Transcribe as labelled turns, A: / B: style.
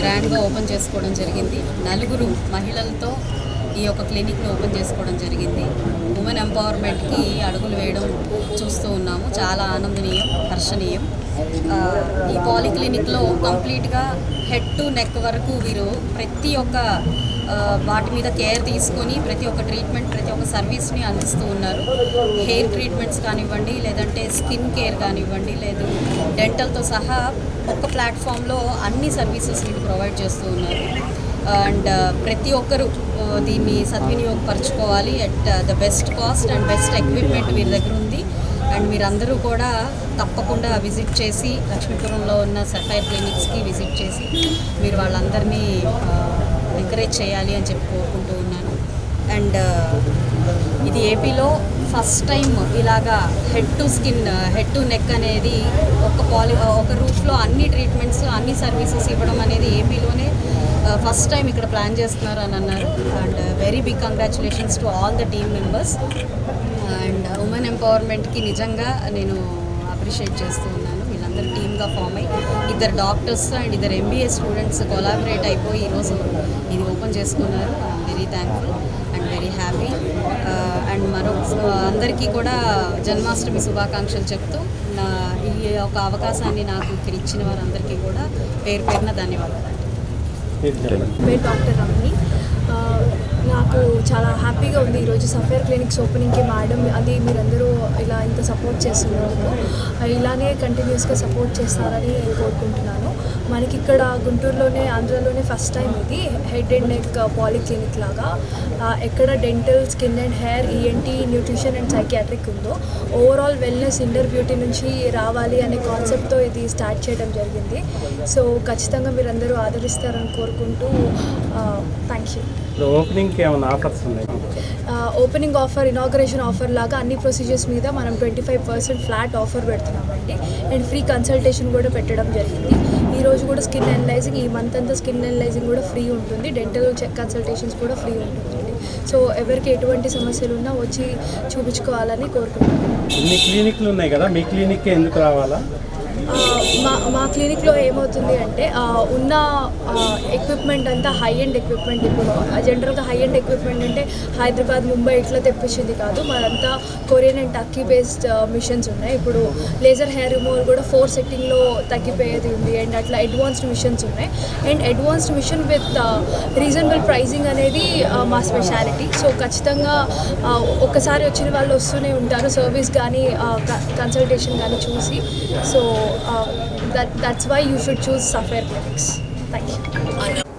A: గ్రాండ్గా ఓపెన్ చేసుకోవడం జరిగింది. నలుగురు మహిళలతో ఈ యొక్క క్లినిక్ను ఓపెన్ చేసుకోవడం జరిగింది. ఉమెన్ ఎంపవర్మెంట్కి అడుగులు వేయడం చూస్తూ ఉన్నాము. చాలా ఆనందనీయం హర్షణీయం. ఈ పాలిక్లినిక్లో కంప్లీట్గా హెడ్ టు నెక్ వరకు వీరు ప్రతి ఒక్క వాటి మీద కేర్ తీసుకొని ప్రతి ఒక్క ట్రీట్మెంట్ ప్రతి ఒక్క సర్వీస్ని అందిస్తూ ఉన్నారు. హెయిర్ ట్రీట్మెంట్స్ కానివ్వండి లేదంటే స్కిన్ కేర్ కానివ్వండి లేదు డెంటల్తో సహా ఒక్క ప్లాట్ఫామ్లో అన్ని సర్వీసెస్ మీకు ప్రొవైడ్ చేస్తూ ఉన్నారు. అండ్ ప్రతి ఒక్కరు దీన్ని సద్వినియోగపరచుకోవాలి at the best cost and best equipment వీరి దగ్గర ఉంది. అండ్ మీరందరూ కూడా తప్పకుండా విజిట్ చేసి లక్ష్మీపురంలో ఉన్న సఫైర్ క్లినిక్స్కి విజిట్ చేసి మీరు వాళ్ళందరినీ ఎంకరేజ్ చేయాలి అని చెప్పి కోరుకుంటూ ఉన్నాను. అండ్ ఇది ఏపీలో ఫస్ట్ టైం ఇలాగా head to skin head to neck అనేది ఒక పాలి ఒక రూఫ్లో అన్ని ట్రీట్మెంట్స్ అన్ని సర్వీసెస్ ఇవ్వడం అనేది ఏపీలోనే ఫస్ట్ టైం ఇక్కడ ప్లాన్ చేస్తున్నారు అని అన్నారు. And very big congratulations to all the team members and women ఎంపవర్మెంట్కి నిజంగా నేను అప్రిషియేట్ చేస్తూ ఉన్నాను. వీళ్ళందరూ టీమ్గా ఫామ్ అయ్యి ఇద్దరు డాక్టర్స్ అండ్ ఇద్దరు ఎంబీఏ స్టూడెంట్స్ కొలాబరేట్ అయిపోయి ఈరోజు ఇది ఓపెన్ చేసుకున్నారు. Very thankful and very happy and మరో అందరికీ కూడా జన్మాష్టమి శుభాకాంక్షలు చెప్తూ నా ఈ ఒక అవకాశాన్ని నాకు ఇక్కడ ఇచ్చిన వారందరికీ కూడా పేరు పేరున ధన్యవాదాలు.
B: పేరు డాక్టర్ రమణి. ఆ, నాకు చాలా హ్యాపీగా ఉంది ఈరోజు సఫేర్ క్లినిక్స్ ఓపెనింగ్కి మేడం అది మీరందరూ ఇలా ఇంత సపోర్ట్ చేస్తున్నందుకు. ఆ, ఇలానే కంటిన్యూస్గా సపోర్ట్ చేస్తారని కోరుకుంటున్నాను. మనకి ఇక్కడ గుంటూరులోనే ఆంధ్రాలోనే ఫస్ట్ టైం ఇది. Head and neck polyclinic లాగా. ఎక్కడ dental skin and hair ENT nutrition and psychiatric ఉందో ఓవరాల్ వెల్నెస్ ఇండర్ బ్యూటీ నుంచి రావాలి అనే కాన్సెప్ట్తో ఇది స్టార్ట్ చేయడం జరిగింది. సో ఖచ్చితంగా మీరందరూ ఆదరిస్తారని కోరుకుంటూ థ్యాంక్ యూ
C: ఏమైనా ఆఫర్స్ ఉన్నాయి?
B: ఓపెనింగ్ ఆఫర్ ఇనాగ్రేషన్ ఆఫర్ లాగా అన్ని ప్రొసీజర్స్ మీద మనం twenty five percent flat offer పెడుతున్నామండి. And free consultation కూడా పెట్టడం జరిగింది. ఈ రోజు కూడా స్కిన్ అనలైజింగ్ ఈ మంత్ అంతా స్కిన్ అనలైజింగ్ కూడా ఫ్రీ ఉంటుంది. డెంటల్ చెక్ కన్సల్టేషన్స్ కూడా ఫ్రీ ఉంటుందండి. సో ఎవరికి ఎటువంటి సమస్యలు ఉన్నా వచ్చి చూపించుకోవాలని కోరుకుంటున్నాను.
C: మీ క్లినిక్లు ఉన్నాయి కదా మీ క్లినిక్ ఎందుకు రావాలా?
B: మా మా క్లినిక్లో ఏమవుతుంది అంటే ఉన్న ఎక్విప్మెంట్ అంతా హై ఎండ్ ఎక్విప్మెంట్ ఇప్పుడు. జనరల్గా హై ఎండ్ ఎక్విప్మెంట్ అంటే హైదరాబాద్ ముంబై ఇట్లా తెప్పించింది కాదు. మాదంతా Korean and Turkey based machines ఉన్నాయి. ఇప్పుడు లేజర్ హెయిర్ రిమూవల్ కూడా ఫోర్ సెట్టింగ్లో తగ్గిపోయేది ఉంది. అండ్ అట్లా అడ్వాన్స్డ్ మిషన్స్ ఉన్నాయి. And advanced machine with reasonable pricing అనేది మా స్పెషాలిటీ సో ఖచ్చితంగా ఒక్కసారి వచ్చిన వాళ్ళు వస్తూనే ఉంటారు. సర్వీస్ కానీ కన్సల్టేషన్ కానీ చూసి. So Uh, that that's why you should choose software Products. Thank you.